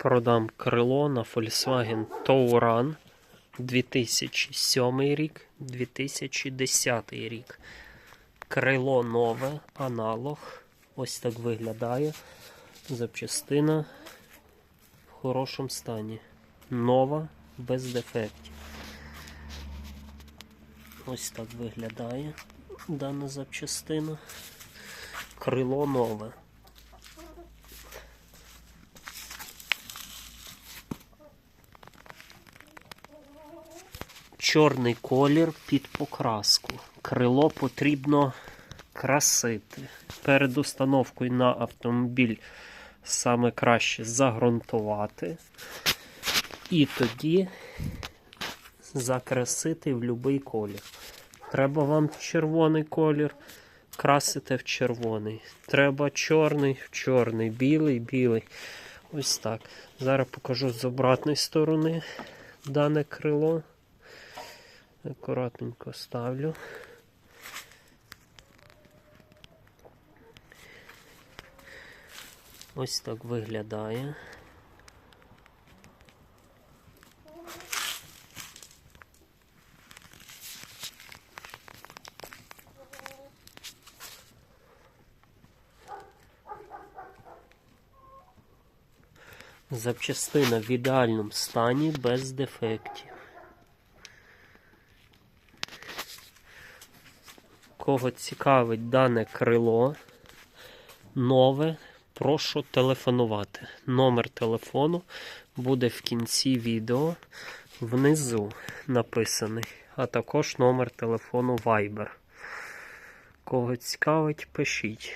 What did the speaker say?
Продам крило на Volkswagen Touran 2007 рік, 2010 рік. Крило нове, аналог. Ось так виглядає. Запчастина в хорошому стані. Нова, без дефектів. Ось так виглядає дана запчастина. Крило нове. Чорний колір під покраску. Крило потрібно красити. Перед установкою на автомобіль саме краще загрунтувати. І тоді закрасити в будь-який колір. Треба вам червоний колір, красите в червоний. Треба чорний в чорний, білий, білий. Ось так. Зараз покажу з обратної сторони дане крило. Акуратненько ставлю. Ось так виглядає. Запчастина в ідеальному стані без дефектів. Кого цікавить дане крило нове, прошу телефонувати. Номер телефону буде в кінці відео внизу написаний, а також номер телефону Viber. Кого цікавить, пишіть.